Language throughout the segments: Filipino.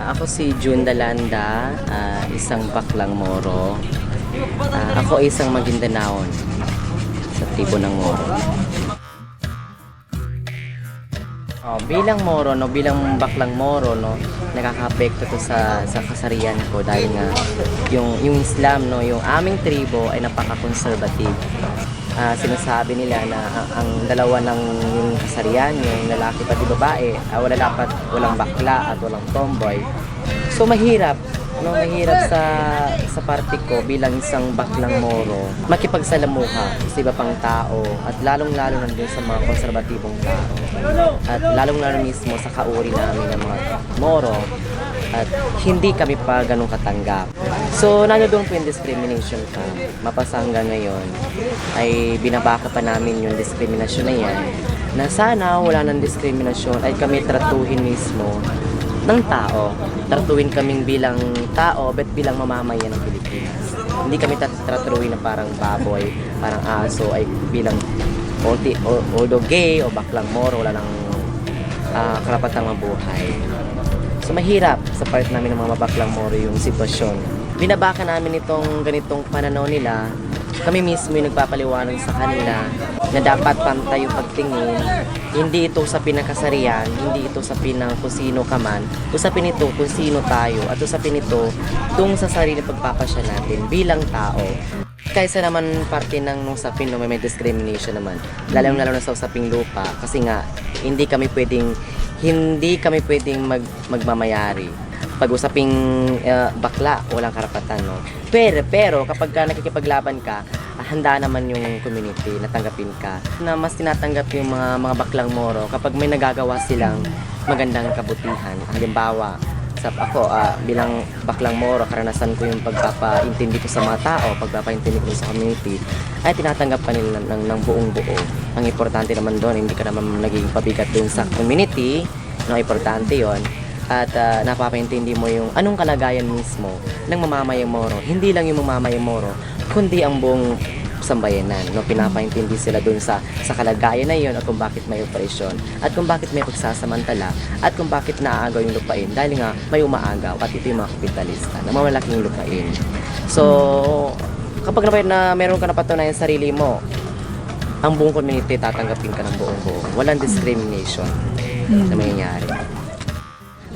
Ako si June Dalanda, ah, isang baklang Moro. Ah, ako isang Magindanaon sa tribo ng Moro. Oh, bilang Moro, no, bilang baklang Moro, no, nakaka-apekto to sa sa kasarian ko dahil nga yung yung Islam, no, yung aming tribo ay napaka-conservative. Ah, sinasabi nila na ang, ang dalawa ng yung kasarian, yung lalaki pati babae, ah, wala dapat walang bakla at walang tomboy. So mahirap, no, mahirap sa sa parte ko bilang isang baklang moro makipagsalamuha sa iba pang tao at lalong-lalo na din sa mga konserbatibong tao. At lalong-lalo mismo sa kauri namin ng mga moro at hindi kami pa ganun katanggap. So, nandoon po yung discrimination ka. Mapasa hanggang ngayon ay binabaka pa namin yung diskriminasyon na yan na sana wala ng diskriminasyon ay kami tratuhin mismo ng tao. Tratuhin kaming bilang tao but bilang mamamayan ng Pilipinas. Hindi kami tratuhin na parang baboy, parang aso ay bilang ulti, although gay o baklang moro, wala nang ah, karapatang mabuhay. So mahirap sa part namin ng mga baklang moro yung sitwasyon. Binabaka namin itong ganitong pananaw nila. Kami mismo yung nagpapaliwanag sa kanila na dapat pantay yung pagtingin. Hindi ito sa pinakasarian, hindi ito sa pinang kung sino ka man. Usapin ito kung sino tayo at usapin ito tung sa sarili pagpapasya natin bilang tao. Kaysa naman parte ng nung usapin no, may, may discrimination naman. Lalo lalo na sa usaping lupa kasi nga hindi kami pwedeng hindi kami pwedeng mag, magmamayari. Pag usaping uh, bakla, walang karapatan, no? Pero, pero kapag ka nakikipaglaban ka, handa naman yung community na tanggapin ka. Na mas tinatanggap yung mga, mga baklang moro kapag may nagagawa silang magandang kabutihan. Halimbawa, sa ako ah, bilang baklang moro, karanasan ko yung pagpapaintindi ko sa mga tao, pagpapaintindi ko sa community, ay tinatanggap ka nila ng, ng, ng buong buo. Ang importante naman doon, hindi ka naman naging pabigat doon sa community, no, importante yon at ah, napapaintindi mo yung anong kalagayan mismo ng mamamayang moro. Hindi lang yung mamamayang moro, kundi ang buong sambayanan. No, pinapaintindi sila dun sa sa kalagayan na yon at kung bakit may operasyon at kung bakit may pagsasamantala at kung bakit naaagaw yung lupain dahil nga may umaagaw at ito yung mga kapitalista na mamalaking lupain. So, kapag na, na meron ka na patunayan sa sarili mo, ang buong community tatanggapin ka ng buong buo. Walang discrimination na mangyayari.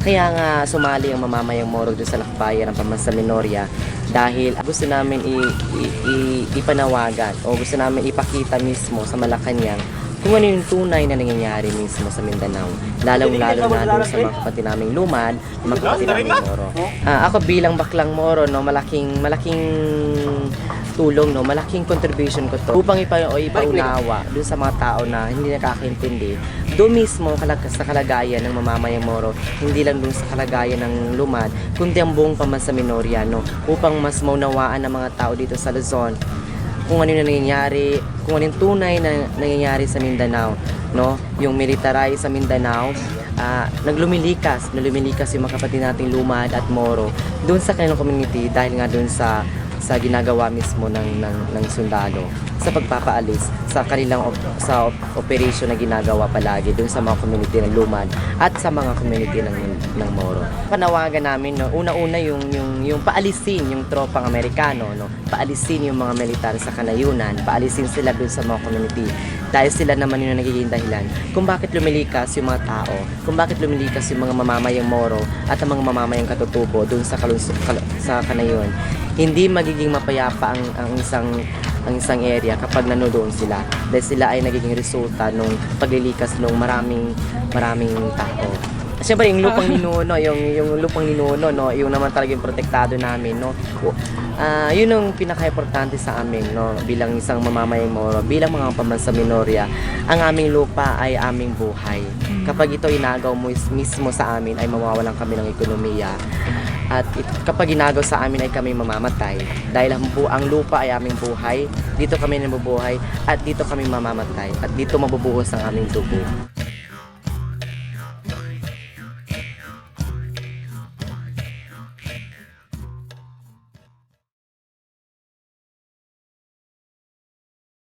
Kaya nga sumali ang mamamayang Moro doon sa lakbayan ng Pambansa Minoria dahil gusto namin i- i- i- ipanawagan o gusto namin ipakita mismo sa Malacanang kung ano yung tunay na nangyayari mismo sa Mindanao. Lalong-lalo na doon sa mga kapatid naming lumad, mga kapatid naming Moro. Ah, ako bilang baklang Moro, no, malaking malaking tulong, no, malaking contribution ko to upang ipa ipaunawa doon sa mga tao na hindi nakakaintindi. Doon mismo sa kalagayan ng mamamayang Moro, hindi lang doon sa kalagayan ng lumad, kundi ang buong pamasa Minoria, no, upang mas maunawaan ng mga tao dito sa Luzon kung ano yung nangyayari, kung ano tunay na nangyayari sa Mindanao, no? Yung militarize sa Mindanao, ah, naglumilikas, naglumilikas yung mga kapatid nating Lumad at Moro doon sa kanilang community dahil nga doon sa sa ginagawa mismo ng ng, ng sundalo sa pagpapaalis sa kanilang op- sa op- operation na ginagawa palagi doon sa mga community ng Lumad at sa mga community ng ng Moro. Panawagan namin no, una-una yung yung yung paalisin yung tropang Amerikano no, paalisin yung mga militar sa kanayunan, paalisin sila doon sa mga community dahil sila naman yung nagiging dahilan kung bakit lumilikas yung mga tao, kung bakit lumilikas yung mga mamamayang Moro at ang mga mamamayang katutubo doon sa kalunso, kal- sa kanayunan. Hindi magiging mapayapa ang, ang isang ang isang area kapag nanodoon sila dahil sila ay nagiging resulta nung paglilikas ng maraming maraming tao. Siyempre, yung lupang ninuno, yung, yung lupang ninuno, no, yung naman talagang protektado namin, no. Ah, yun ang pinaka-importante sa amin, no, bilang isang mamamayang moro, bilang mga pambansa Minoria, ang aming lupa ay aming buhay. Kapag ito inagaw mo is- mismo sa amin, ay mawawalan kami ng ekonomiya. At it, kapag ginagaw sa amin ay kami mamamatay. Dahil ang, bu- ang lupa ay aming buhay, dito kami nabubuhay, at dito kami mamamatay. At dito mabubuhos ang aming dugo.